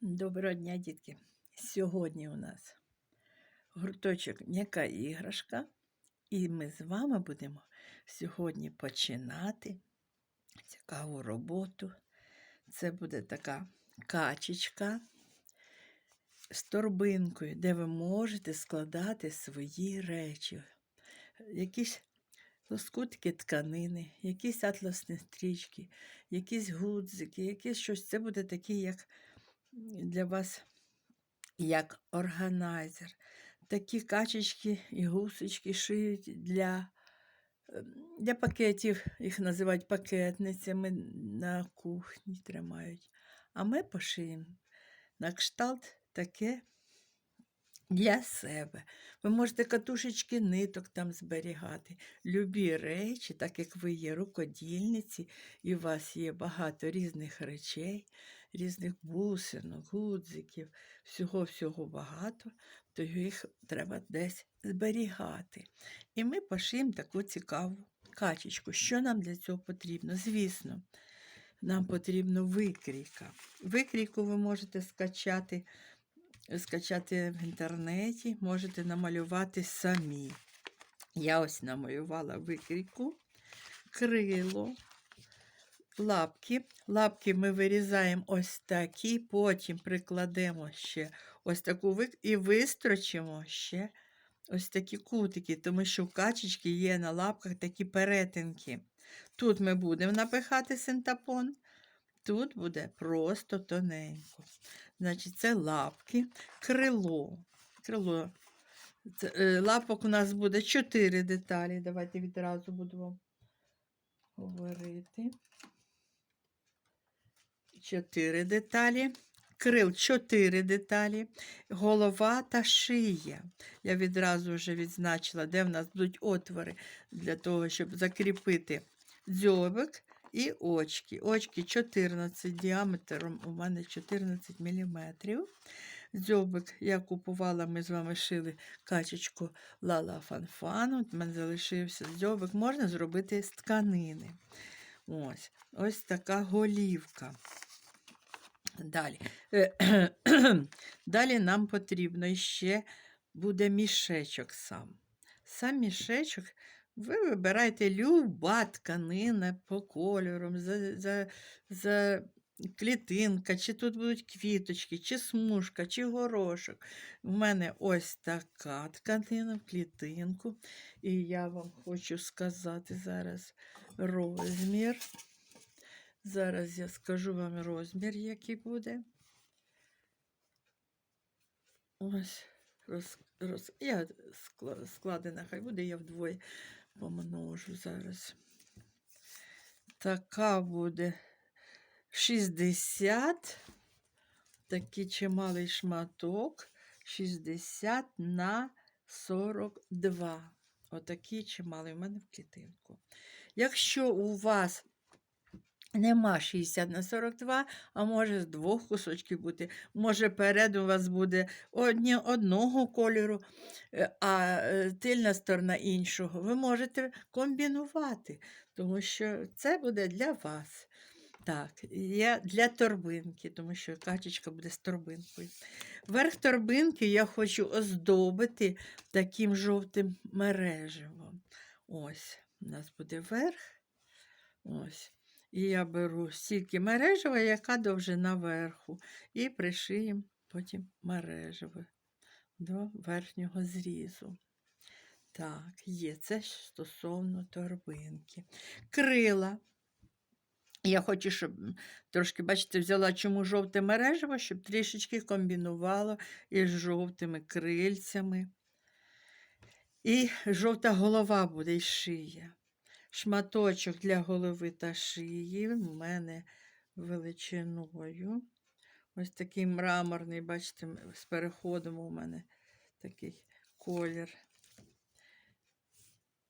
Доброго дня, дітки! Сьогодні у нас гурточок м'яка іграшка, і ми з вами будемо сьогодні починати цікаву роботу. Це буде така качечка з торбинкою, де ви можете складати свої речі. Якісь лоскутки тканини, якісь атласні стрічки, якісь гудзики, якісь щось. Це буде такий, як для вас як органайзер. Такі качечки і гусечки шиють для, ем, для пакетів, їх називають пакетницями на кухні тримають. А ми пошиємо на кшталт таке для себе. Ви можете катушечки ниток там зберігати, любі речі, так як ви є рукодільниці, і у вас є багато різних речей, різних бусинок, гудзиків, всього-всього багато, то їх треба десь зберігати. І ми пошиємо таку цікаву качечку. Що нам для цього потрібно? Звісно, нам потрібна викрійка. Викрійку ви можете скачати скачати в інтернеті, можете намалювати самі. Я ось намалювала викрійку, крило, лапки. Лапки ми вирізаємо ось такі, потім прикладемо ще ось таку вик... і вистрочимо ще ось такі кутики, тому що в качечки є на лапках такі перетинки. Тут ми будемо напихати синтапон, тут буде просто тоненько. Значить, це лапки, крило. крило. Це, е, лапок у нас буде 4 деталі. Давайте відразу буду вам говорити. 4 деталі. Крил 4 деталі, голова та шия. Я відразу вже відзначила, де в нас будуть отвори для того, щоб закріпити дзьобик і очки. Очки 14 діаметром, у мене 14 мм. Дзьобик я купувала, ми з вами шили качечку Лала Фанфан. В мене залишився дзьобик, можна зробити з тканини. Ось ось така голівка. Далі. Е, Далі нам потрібно ще буде мішечок сам. Сам мішечок ви вибираєте люба тканина по кольорам, за, за, за клітинка, чи тут будуть квіточки, чи смужка, чи горошок. У мене ось така тканина в клітинку. І я вам хочу сказати зараз розмір. Зараз я скажу вам розмір, який буде. Ось, роз, роз, я складена, хай буде, я вдвоє помножу зараз. Така буде 60, такий чималий шматок, 60 на 42. Отакий чималий у мене в клітинку. Якщо у вас Нема 60 на 42, а може з двох кусочків бути. Може, перед у вас буде одні, одного кольору, е, а е, тильна сторона іншого. Ви можете комбінувати, тому що це буде для вас. Так, я для торбинки, тому що качечка буде з торбинкою. Верх торбинки я хочу оздобити таким жовтим мереживом. Ось, у нас буде верх. Ось. І я беру стільки мережева, яка довжина верху, і пришиємо потім мережеве до верхнього зрізу. Так, є це стосовно торбинки. Крила. Я хочу, щоб трошки, бачите, взяла чому жовте мережево, щоб трішечки комбінувало із жовтими крильцями. І жовта голова буде і шия шматочок для голови та шиї. У мене величиною. Ось такий мраморний, бачите, з переходом у мене такий колір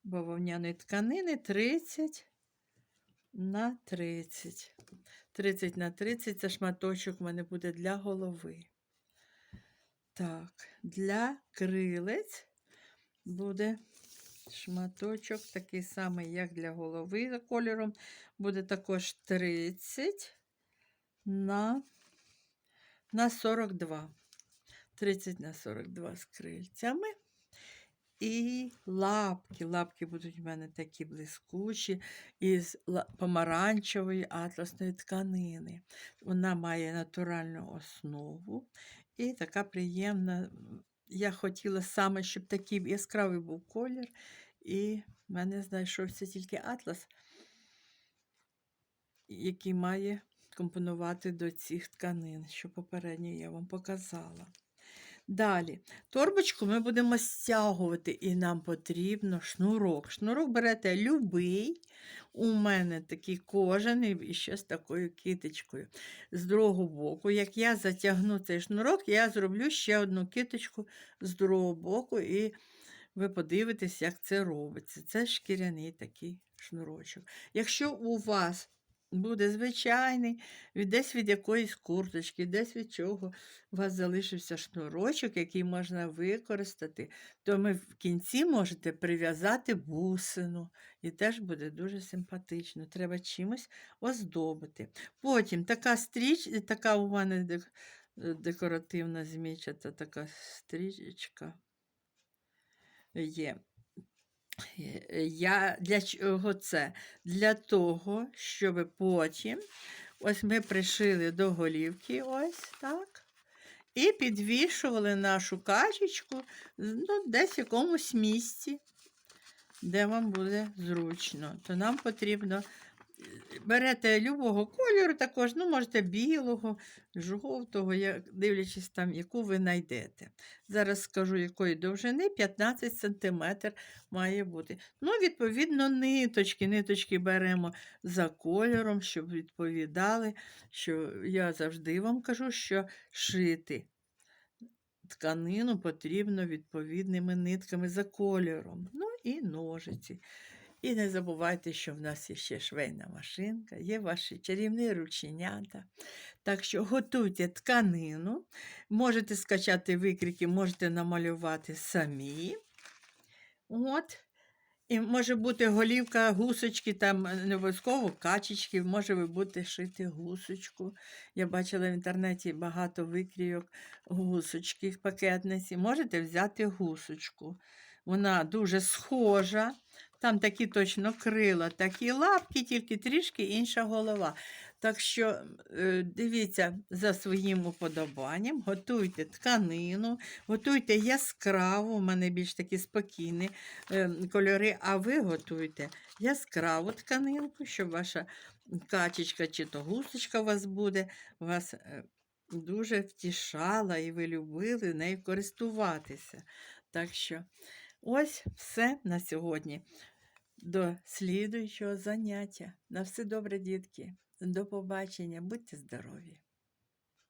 бавовняної тканини 30 на 30. 30 на 30 це шматочок у мене буде для голови. Так, для крилець буде шматочок, такий самий, як для голови за кольором, буде також 30 на на 42. 30 на 42 з крильцями. І лапки. Лапки будуть в мене такі блискучі із помаранчевої атласної тканини. Вона має натуральну основу і така приємна. Я хотіла саме, щоб такий яскравий був колір, і в мене знайшовся тільки атлас, який має компонувати до цих тканин, що попередньо я вам показала. Далі, торбочку ми будемо стягувати, і нам потрібно шнурок. Шнурок берете любий. У мене такий кожаний і ще з такою китичкою. З другого боку, як я затягну цей шнурок, я зроблю ще одну киточку з другого боку, і ви подивитесь, як це робиться. Це шкіряний такий шнурочок. Якщо у вас буде звичайний, десь від якоїсь курточки, десь від чого у вас залишився шнурочок, який можна використати, то ми в кінці можете прив'язати бусину. І теж буде дуже симпатично. Треба чимось оздобити. Потім така стріч, така у мене е, декоративна змічата така стрічечка є. Е, Я для чого це? Для того, щоб потім ось ми пришили до голівки, ось так. І підвішували нашу качечку ну, десь в якомусь місці, де вам буде зручно. То нам потрібно берете любого кольору, також, ну, можете білого, жовтого, дивлячись там, яку ви знайдете. Зараз скажу, якої довжини 15 см має бути. Ну, відповідно, ниточки. Ниточки беремо за кольором, щоб відповідали, що я завжди вам кажу, що шити тканину потрібно відповідними нитками за кольором. Ну і ножиці. І не забувайте, що в нас є ще швейна машинка, є ваші чарівні рученята. Так що готуйте тканину, можете скачати викрики, можете намалювати самі. От. І може бути голівка гусочки, там е, не обов'язково качечки, може ви будете шити гусочку. Я бачила в інтернеті багато викрійок гусочки пакетниці. Можете взяти гусочку. Вона дуже схожа. Там такі точно крила, такі лапки, тільки трішки інша голова. Так що е, дивіться за своїм уподобанням, готуйте тканину, готуйте яскраву, у мене більш такі спокійні е, кольори, а ви готуйте яскраву тканинку, щоб ваша качечка чи то гусочка у вас буде, вас е, дуже втішала і ви любили нею користуватися. Так що ось все на сьогодні. До слідуючого заняття. На все добре, дітки. До побачення, будьте здорові!